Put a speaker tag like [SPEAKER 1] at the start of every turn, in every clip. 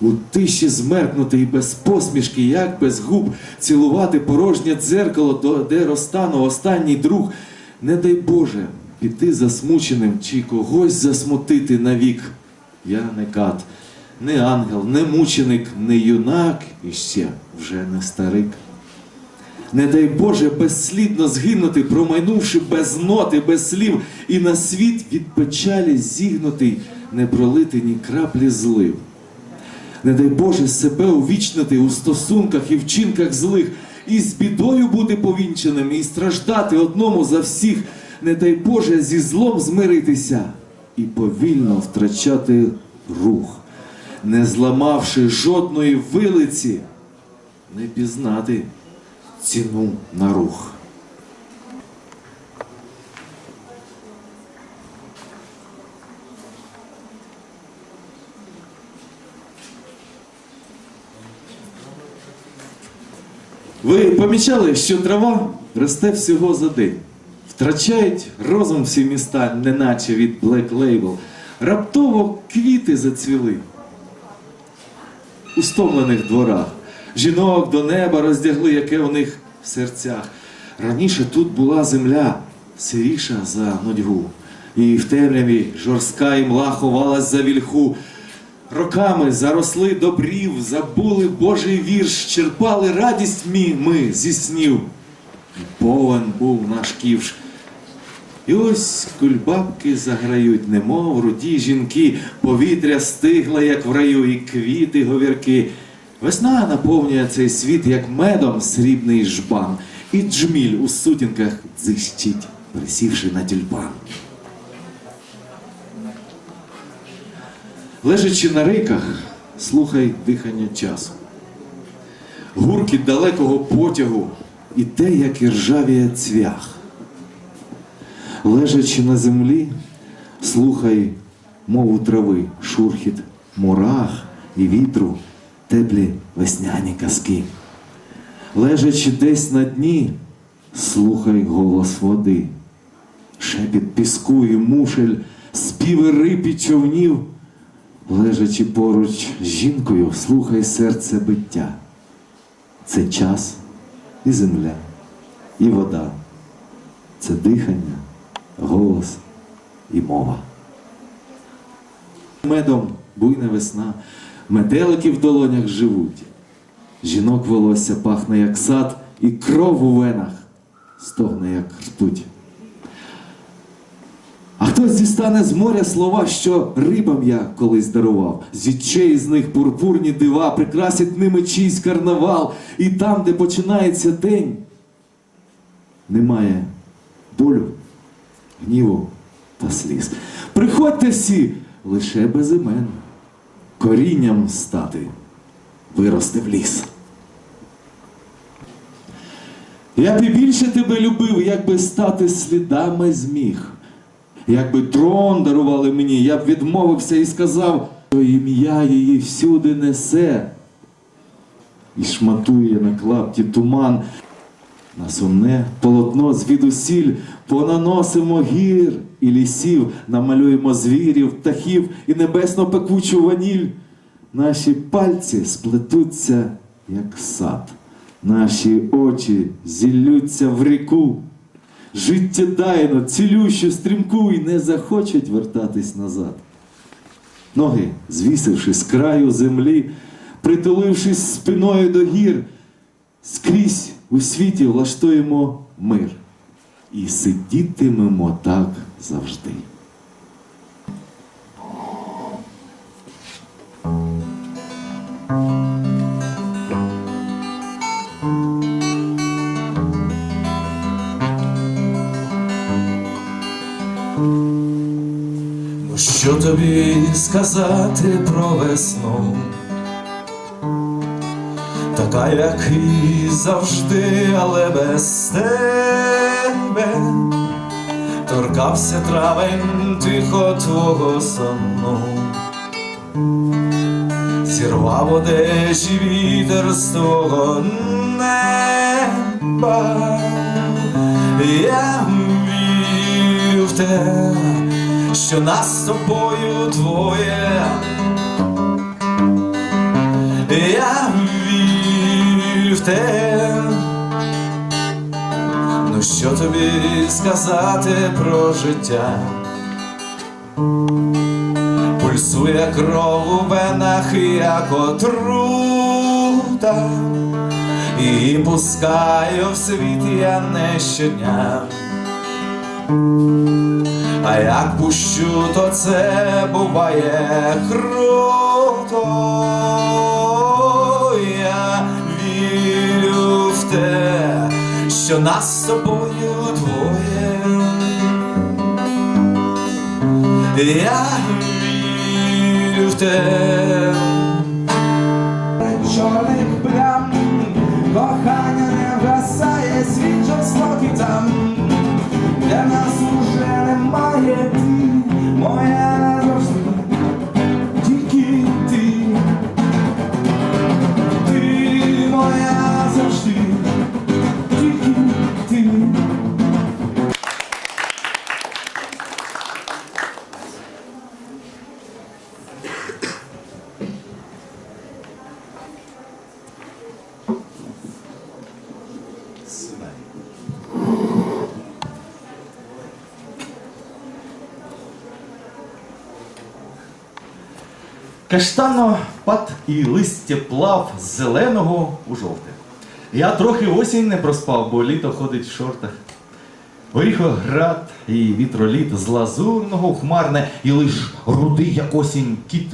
[SPEAKER 1] У тиші змеркнути і без посмішки, як без губ, цілувати порожнє дзеркало, де розтану останній друг. Не дай Боже піти засмученим чи когось засмутити навік. Я не кат, не ангел, не мученик, не юнак і ще вже не старик. Не дай Боже безслідно згинути, промайнувши без ноти, без слів, і на світ від печалі зігнутий, не пролити ні краплі злив. Не дай Боже себе увічнити у стосунках і вчинках злих, і з бідою бути повінченим, і страждати одному за всіх. Не дай Боже зі злом змиритися і повільно втрачати рух, не зламавши жодної вилиці, не пізнати ціну на рух. Ви помічали, що трава росте всього за день. Втрачають розум всі міста, неначе від Black Label. Раптово квіти зацвіли у стомлених дворах. Жінок до неба роздягли, яке у них в серцях. Раніше тут була земля сиріша за нудьгу, і в темряві жорстка імла ховалась за вільху. Роками заросли добрів, забули Божий вірш, черпали радість мі ми зі снів. І Повен був наш ківш. І ось кульбабки заграють, немов руді жінки, повітря стигло, як в раю, і квіти говірки. Весна наповнює цей світ, як медом срібний жбан, і джміль у сутінках дзищить, присівши на тюльпан. Лежачи на рейках, слухай дихання часу. Гуркіт далекого потягу і те, як іржавіє цвях. Лежачи на землі, слухай мову трави, шурхіт мурах і вітру, теплі весняні казки. Лежачи десь на дні, слухай голос води, шепіт піску і мушель, співи риб і човнів. Лежачи поруч з жінкою, слухай серце биття. Це час і земля, і вода. Це дихання, голос і мова. Медом буйна весна, метелики в долонях живуть. Жінок волосся пахне, як сад, і кров у венах стогне, як ртуть. Хтось дістане з моря слова, що рибам я колись дарував, з з них пурпурні дива, прикрасять ними чийсь карнавал, і там, де починається день, немає болю, гніву та сліз. Приходьте всі лише без імен, корінням стати, вирости в ліс. Я б і більше тебе любив, якби стати слідами зміг. Якби трон дарували мені, я б відмовився і сказав, що ім'я її всюди несе. І шматує на клапті туман. На сумне полотно звідусіль понаносимо гір і лісів, намалюємо звірів, птахів і небесно пекучу ваніль. Наші пальці сплетуться, як сад, наші очі зіллються в ріку. Життєдайно, цілющу, стрімку і не захочуть вертатись назад. Ноги, звісивши з краю землі, притулившись спиною до гір, скрізь у світі влаштуємо мир. І сидітимемо так завжди.
[SPEAKER 2] Тобі сказати про весну? Така, як і завжди, але без тебе торкався травень тихо твого сону, зірвав одежі вітер з твого неба. Я вірю в те, що нас з тобою двоє. Я вірю в те, ну що тобі сказати про життя? Пульсує кров у венах, як отрута, і пускаю в світ я не щодня. А як пущу, то це буває круто. Я вірю в те, що нас з тобою двоє. Я вірю в те.
[SPEAKER 3] чорних плям, кохання не вгасає, світ
[SPEAKER 4] Каштано пад і листя плав з зеленого у жовте. Я трохи осінь не проспав, бо літо ходить в шортах. Горіхоград і вітроліт з лазурного хмарне, і лиш рудий, як осінь, кіт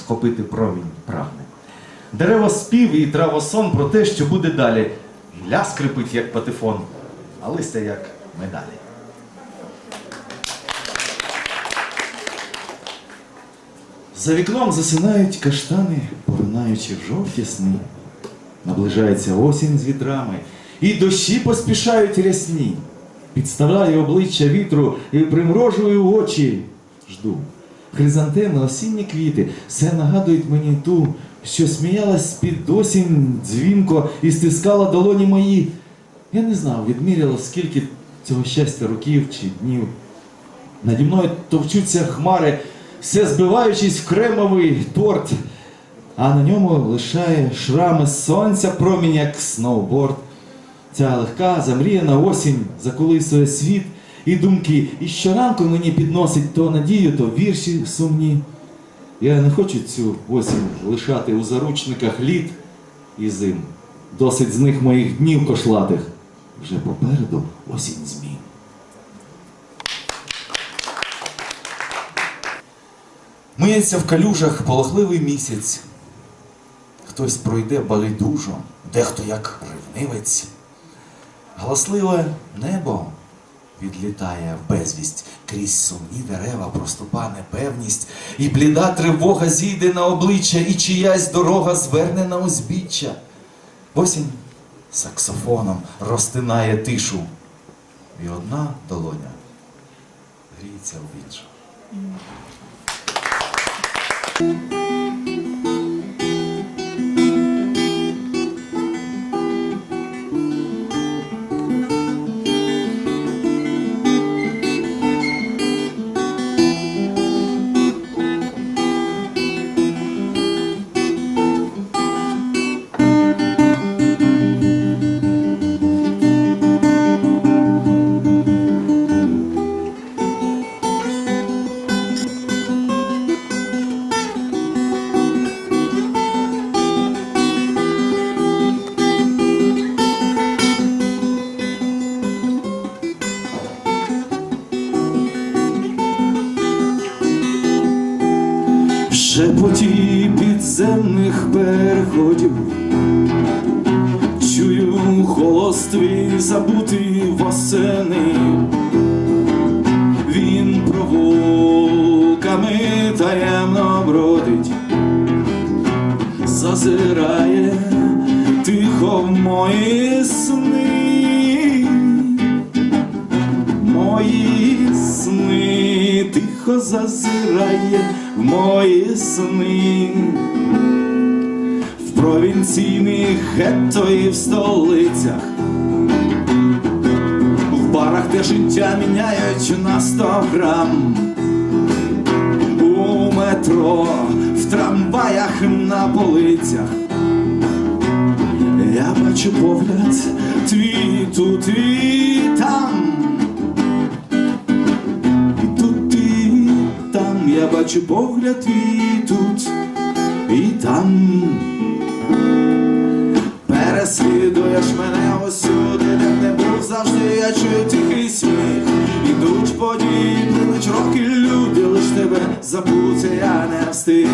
[SPEAKER 4] схопити провінь прагне. Дерево спів і травосон про те, що буде далі. Ля скрипить, як патефон, а листя як медалі. За вікном засинають каштани, поринаючи в жовті сни. Наближається осінь з вітрами, і дощі поспішають рясні. Підставляю обличчя вітру і примрожую очі. Жду. Хризантеми, осінні квіти, все нагадують мені ту, що сміялась під осінь дзвінко і стискала долоні мої. Я не знав, відміряла скільки цього щастя років чи днів. Наді мною товчуться хмари, все збиваючись в кремовий торт, а на ньому лишає шрами сонця промінь, як сноуборд. Ця легка, замріяна осінь заколисує світ і думки, і щоранку мені підносить то надію, то вірші сумні. Я не хочу цю осінь лишати у заручниках літ і зим. Досить з них моїх днів кошлатих. Вже попереду осінь змін.
[SPEAKER 2] Миється в калюжах полохливий місяць. Хтось пройде байдужо, дехто як ревнивець. Галасливе небо відлітає в безвість, крізь сумні дерева проступа непевність, і бліда тривога зійде на обличчя, і чиясь дорога зверне на узбіччя. Осінь саксофоном розтинає тишу, і одна долоня гріється в іншу.
[SPEAKER 1] В шепоті підземних переходів чую голос твій забутий восени. Він провулками таємно бродить, зазирає тихо в мої сни. Мої сни тихо зазирає в мої сни, в провінційних гетто і в столицях, в барах, де життя міняють на сто грам, у метро, в трамваях на полицях.
[SPEAKER 3] Я бачу погляд твій тут і там. Бачу погляд твій тут і там. Переслідуєш мене усюди, де б не був завжди, я чую тихий сміх. Ідуть події, плинуть роки люди, лиш тебе забути я не встиг.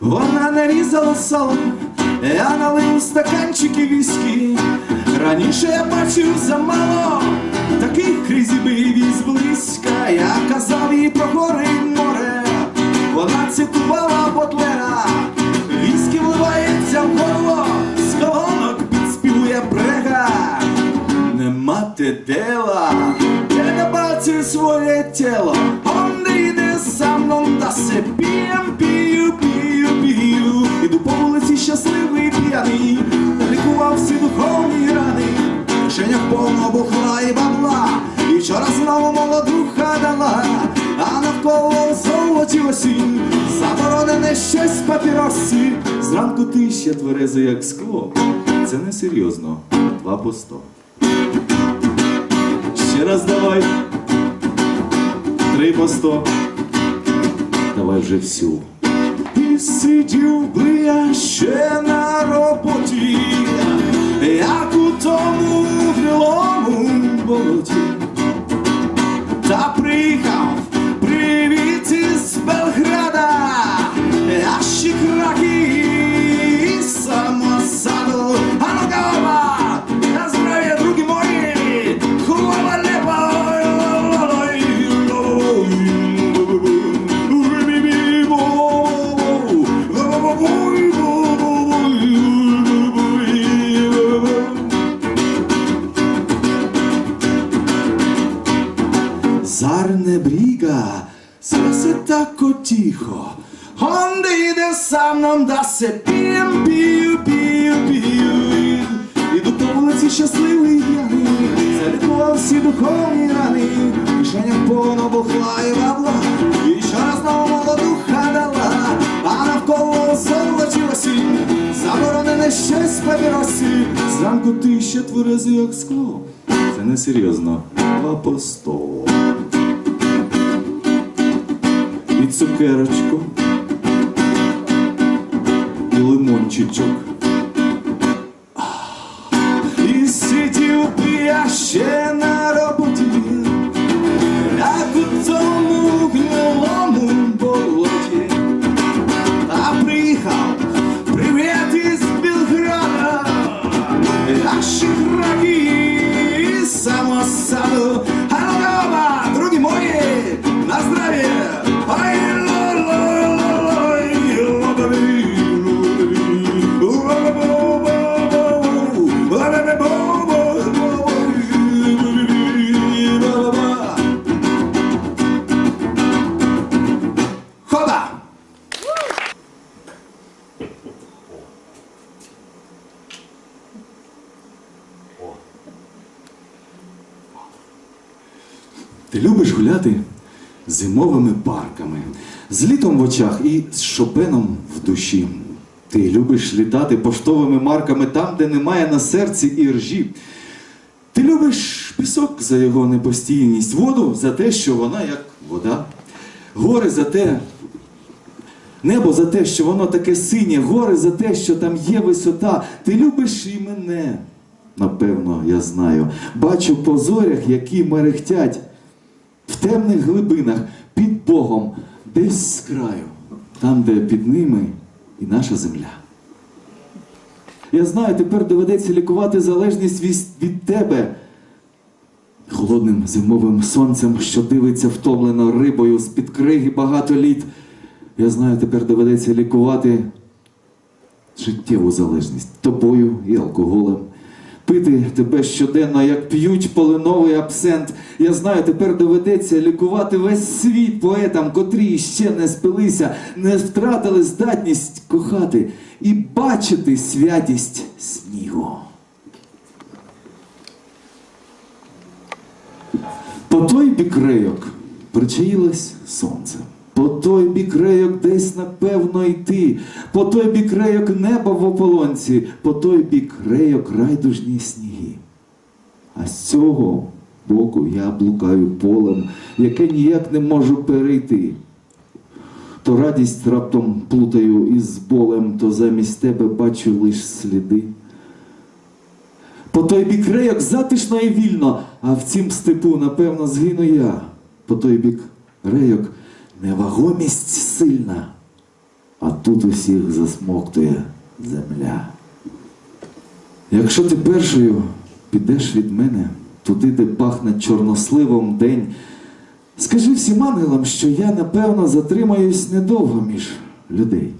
[SPEAKER 3] Вона нарізала сало, я налив стаканчики віскі. Раніше я бачив замало таких кризібивів зблизька. Я казав їй про гори й море, вона цитувала Ботлера. Віскі вливається в горло, з колонок підспівує брега. Не мати дела, я не бачу своє тіло, он не йде за мною, та се п'єм, духовні рани. В Кишенях повно бухла і бабла, і вчора знову молоду дала, а навколо золоті осінь, заборонене щось папіросі. Зранку ти ще тверезий, як скло. Це не серйозно. Два по сто. Ще раз давай. Три по сто. Давай вже всю. І сидів би я ще на роботі, як у тому гнилому болоті. Щось папіросі. Зранку ти ще тверезий, як скло. Це не серйозно. Два. І цукерочку, і лимончичок. І сидів би я ще з літом в очах і з шопеном в душі. Ти любиш літати поштовими марками там, де немає на серці і ржі. Ти любиш пісок за його непостійність, воду за те, що вона як вода, гори за те, небо за те, що воно таке синє, гори за те, що там є висота. Ти любиш і мене. Напевно, я знаю. Бачу по зорях, які мерехтять в темних глибинах під Богом, десь з краю, там, де під ними і наша земля. Я знаю, тепер доведеться лікувати залежність від, тебе. Холодним зимовим сонцем, що дивиться втомлено рибою з-під криги багато літ.
[SPEAKER 1] Я знаю, тепер доведеться лікувати життєву залежність тобою і алкоголем. Пити тебе щоденно, як п'ють полиновий абсент. Я знаю, тепер доведеться лікувати весь світ поетам, котрі ще не спилися, не втратили здатність кохати і бачити святість снігу. По той бік рейок причаїлось сонце. По той бік рейок десь напевно йти, по той бік рейок небо в ополонці, по той бік рейок райдужні сніги. А з цього боку я блукаю полем, яке ніяк не можу перейти. То радість раптом плутаю із болем, то замість тебе бачу лиш сліди. По той бік рейок затишно і вільно, а в цім степу, напевно, згину я. По той бік рейок невагомість сильна, а тут усіх засмоктує земля. Якщо ти першою підеш від мене туди, де пахне чорносливом день, скажи всім ангелам, що я, напевно, затримаюсь недовго між людей.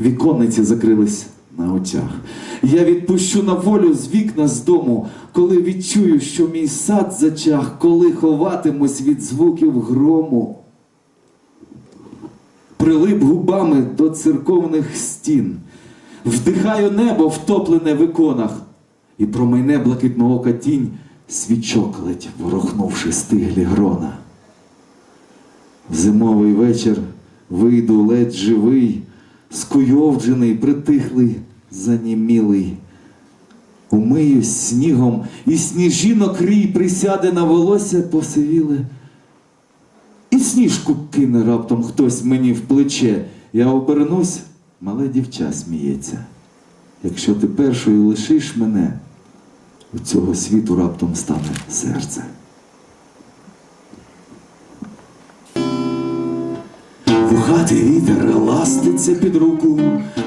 [SPEAKER 1] Віконниці закрились на очах. Я відпущу на волю з вікна з дому, коли відчую, що мій сад зачах, коли ховатимусь від звуків грому. Прилип губами до церковних стін, вдихаю небо, втоплене в іконах, і промайне блакитного ока тінь свічок ледь ворохнувши стиглі грона. В зимовий вечір вийду ледь живий, скуйовджений, притихлий, занімілий. Умиюсь снігом, і сніжінок рій присяде на волосся посивіле. Сніжку кине раптом хтось мені в плече. Я обернусь, мале дівча сміється. Якщо ти першою лишиш мене, у цього світу раптом стане серце. Вухатий вітер ластиться під руку,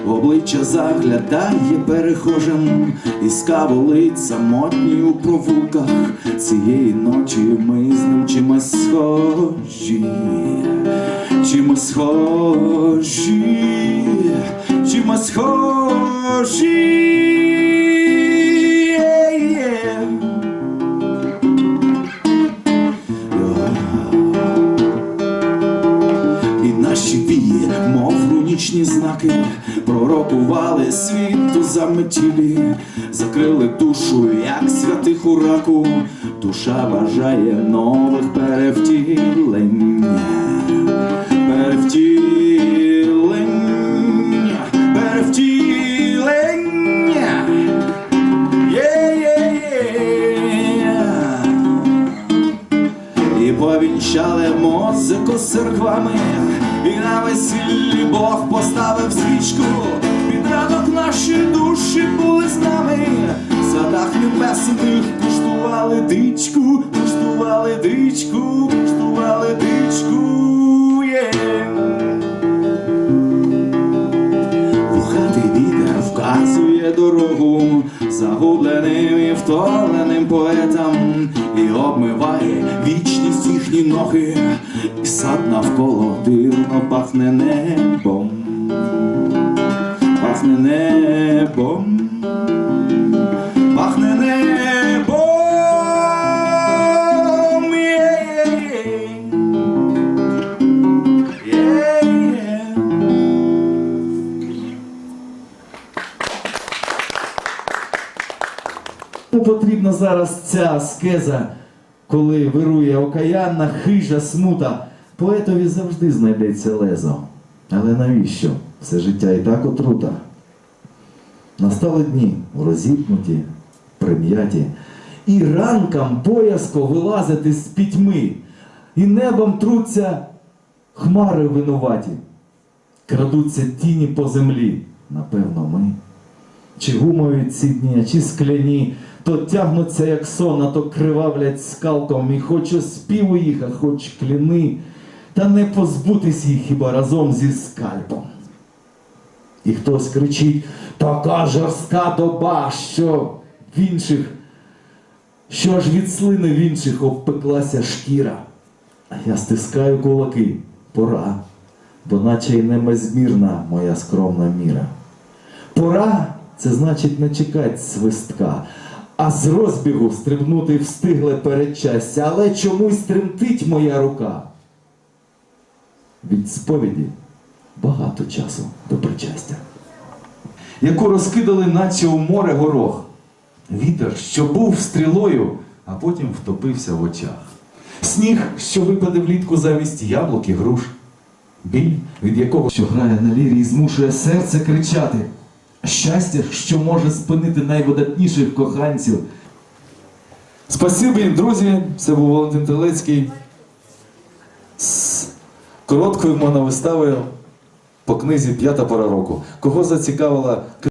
[SPEAKER 1] в обличчя заглядає перехожим, і скаволить самотній у провулках. Цієї ночі ми з ним чимось схожі, чимось схожі, чимось схожі. Заметілі, закрили душу, як святих у раку, душа бажає нових перевтілень, перевтілень, перевтілень. І повінчали музику з церквами, і на весіллі Бог поставив свічку, ранок наші душі були з нами, в садах небесних куштували дичку, куштували дичку, куштували дичку. Yeah. Вухатий вітер вказує дорогу загубленим і втомленим поетам і обмиває вічність їхні ноги, і сад навколо дивно пахне небом, пахне небом, пахне небом. Yeah. Yeah, yeah.
[SPEAKER 4] Кому потрібна зараз ця аскеза, коли вирує окаянна хижа смута, поетові завжди знайдеться лезо. Але навіщо? Все життя і так отрута. Настали дні розіпнуті, прим'яті, і ранкам боязко вилазити з пітьми, і небом труться хмари винуваті, крадуться тіні по землі, напевно, ми. Чи гумові ці дні, чи скляні, то тягнуться, як сон, а то кривавлять скалком, і хоч оспіву їх, а хоч кляни, та не позбутись їх хіба разом зі скальпом. І хтось кричить, така жорстка доба, що в інших, що ж від слини в інших обпеклася шкіра. А я стискаю кулаки, пора. бо наче й немезмірна моя скромна міра. Пора це значить не чекать свистка, а з розбігу стрибнути встигле передчастя, але чомусь тремтить моя рука. Від сповіді багато часу до причастя. Яку розкидали, наче у море горох. Вітер, що був стрілою, а потім втопився в очах. Сніг, що випаде влітку замість яблук і груш. Біль, від якого що грає на лірі і змушує серце кричати. Щастя, що може спинити найвидатніших коханців.
[SPEAKER 1] Спасибі, друзі, це був Валентин Телецький з короткою моновиставою по книзі П'ята пора року. Кого зацікавила